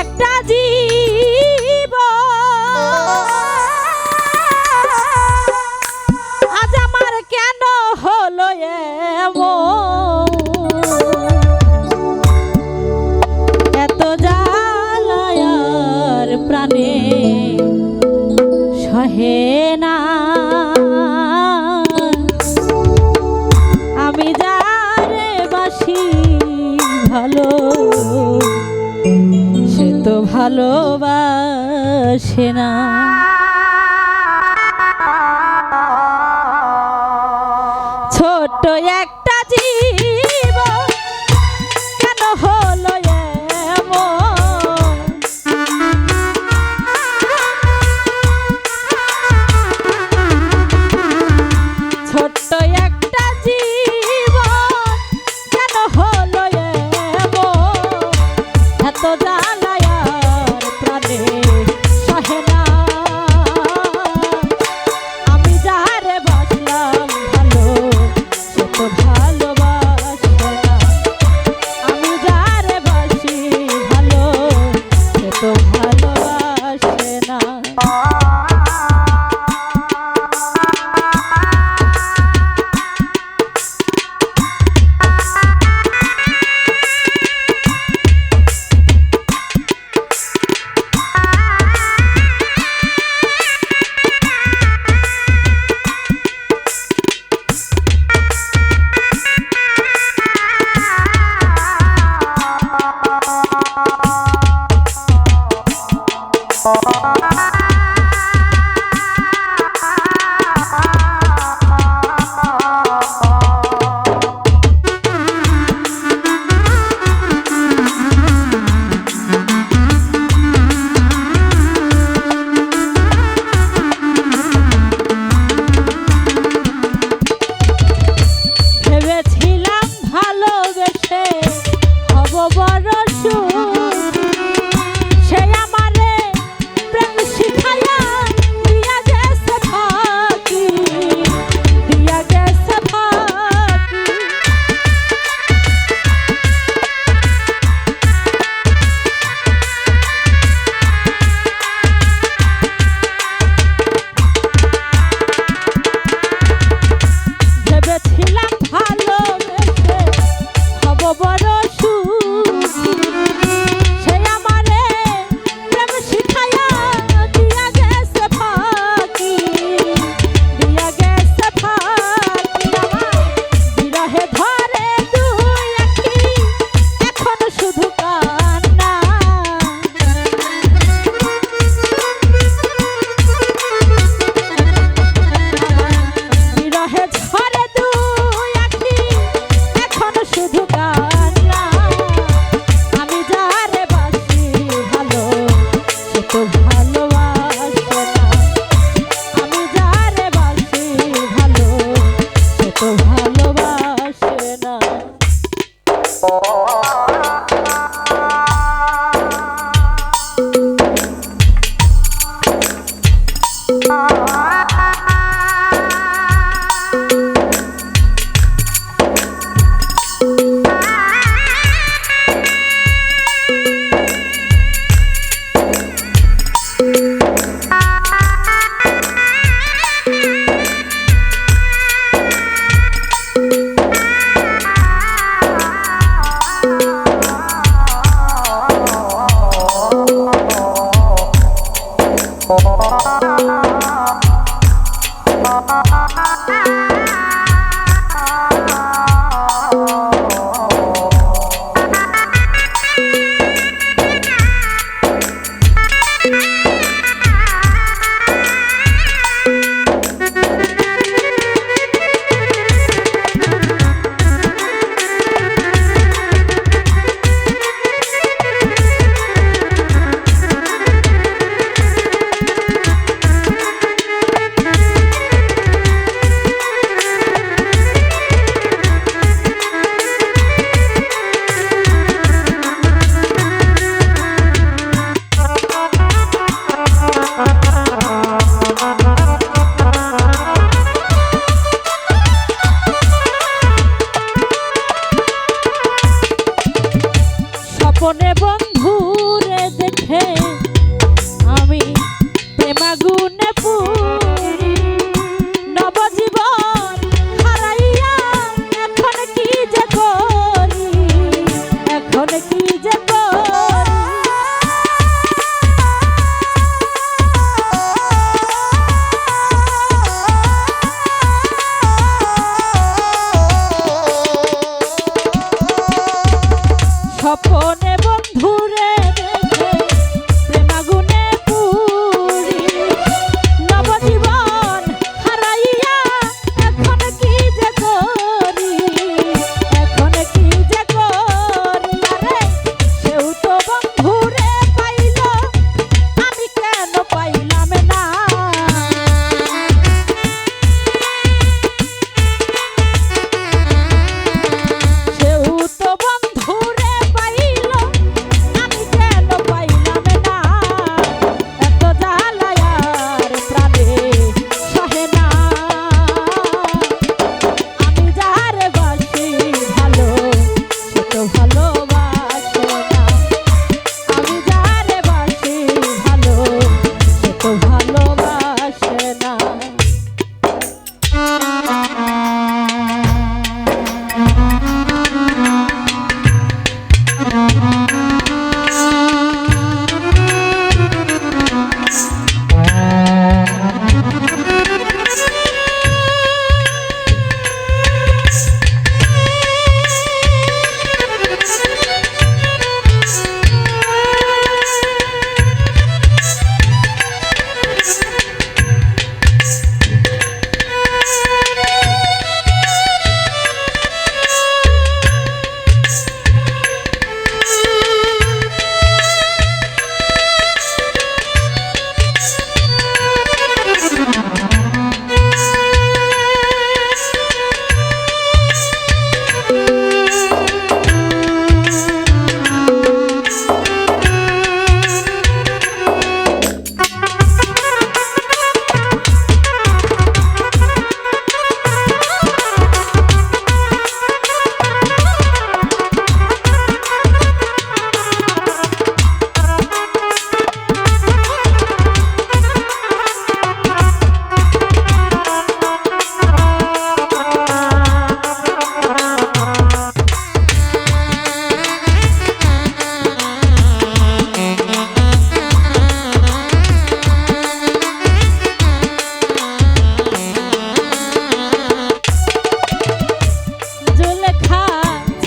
একটা জীব আজ আমার কেন হলো এমন? এত জালায়ার প্রাণে সহে না। ভালোবাসে না। ছোট একটা জীব কেন হলো ছোট্ট একটা জীব কেন হলো এত জ্বালা Yeah. কোনে বন্ধুরে দেখে আমি প্রেমাগুনে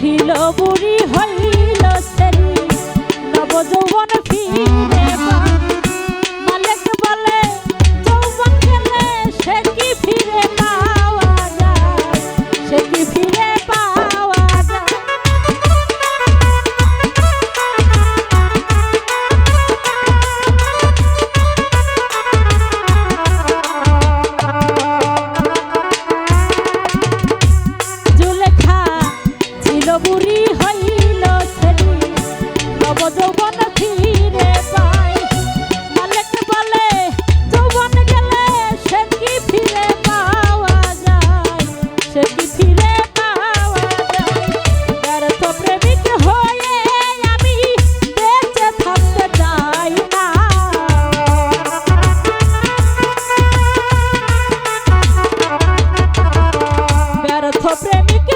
ছিল বুড়ি হইল নব যৌবন ফিরে। প্রেমিক